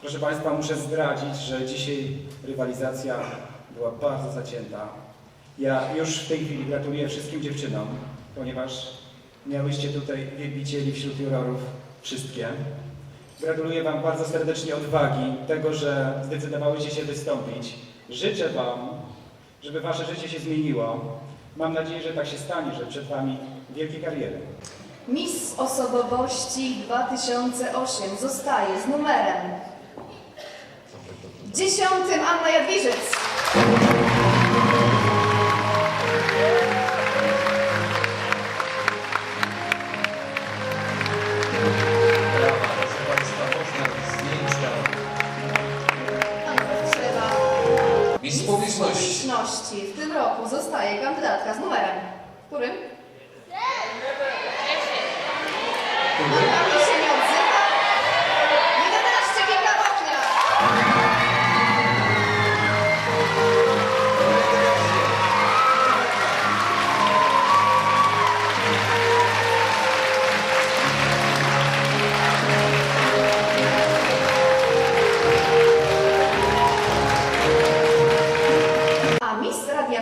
Proszę Państwa, muszę zdradzić, że dzisiaj rywalizacja była bardzo zacięta. Ja już w tej chwili gratuluję wszystkim dziewczynom, ponieważ miałyście tutaj wielbicieli wśród jurorów wszystkie. Gratuluję Wam bardzo serdecznie odwagi, tego, że zdecydowałyście się wystąpić. Życzę Wam, żeby Wasze życie się zmieniło. Mam nadzieję, że tak się stanie, że przed Wami wielkie kariery. Miss Osobowości 2008 zostaje z numerem dziesiątym Anna Jadwiżyc. Miss publiczności w tym roku zostaje kandydatka z numerem. Którym?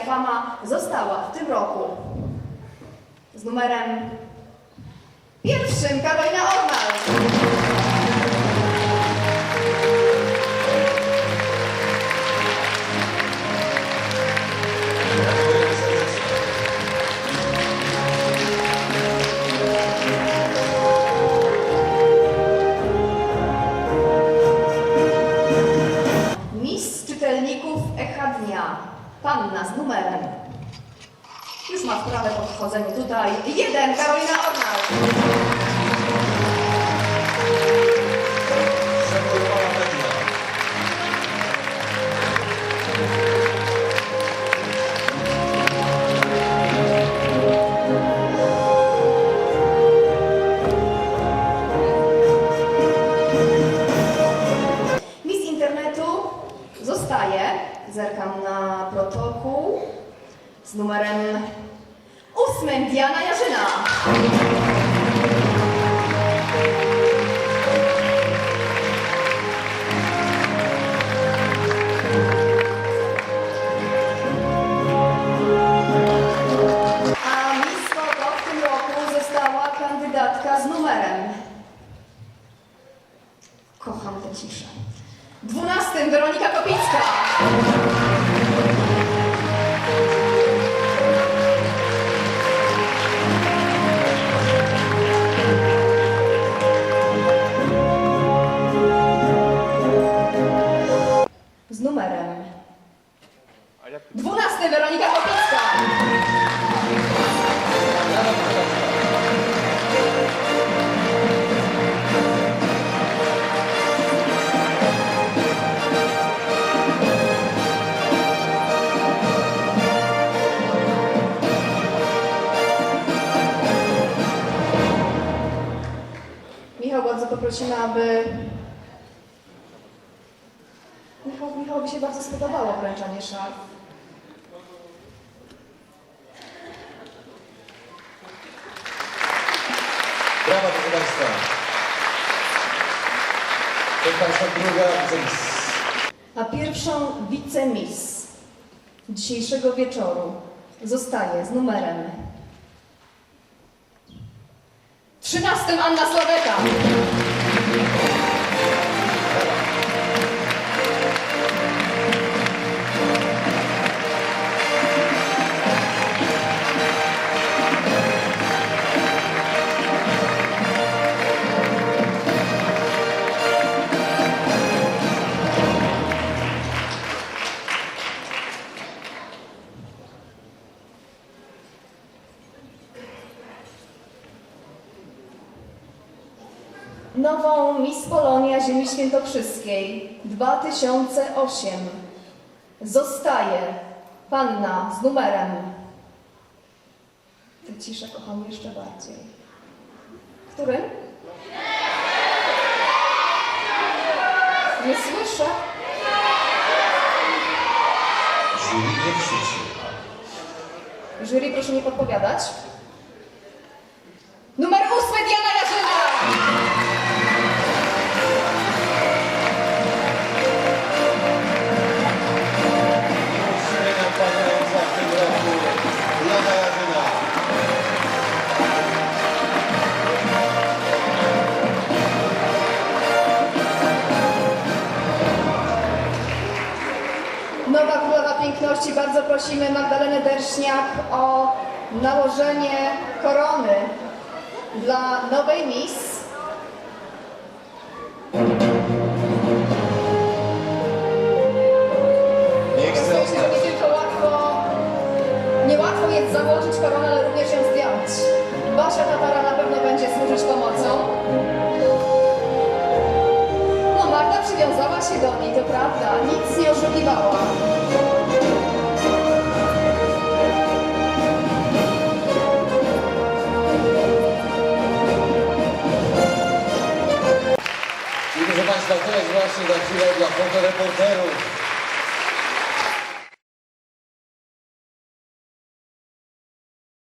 Fama została w tym roku z numerem pierwszym Karolina Ornal. Ma wprawę po wchodzeniu tutaj. Jeden Karolina Ornal. Miss Internetu zostaje, zerkam na protokół, z numerem ósmym Diana Jarzyna. A Miss w tym roku została kandydatka z numerem Kocham tę ciszę. Dwunastym Weronika Kopicka. Dwunastym Weronika Kopicka. Michał, bardzo poprosimy, aby... Michał, Michałowi się bardzo spodobało wręczanie szaf. Brawa, proszę Państwa. Proszę Państwa, druga wicemis. A pierwszą wicemis dzisiejszego wieczoru zostaje z numerem 13 Anna Sławeka. Nową Miss Polonia Ziemi Świętokrzyskiej 2008 zostaje panna z numerem. Tę ciszę kocham jeszcze bardziej. Którym? Nie słyszę. Jury nie krzyczy. Jury, proszę nie podpowiadać. Bardzo prosimy Magdalenę Derszniak o nałożenie korony dla nowej Miss. Nie chcę ostać. tylko łatwo, niełatwo jest założyć koronę, ale również ją zdjąć. Basia Tatara na pewno będzie służyć pomocą. No Magda przywiązała się do niej, to prawda, nic nie oszukiwała. Państwa, to jest właśnie za chwilę dla fotoreporterów.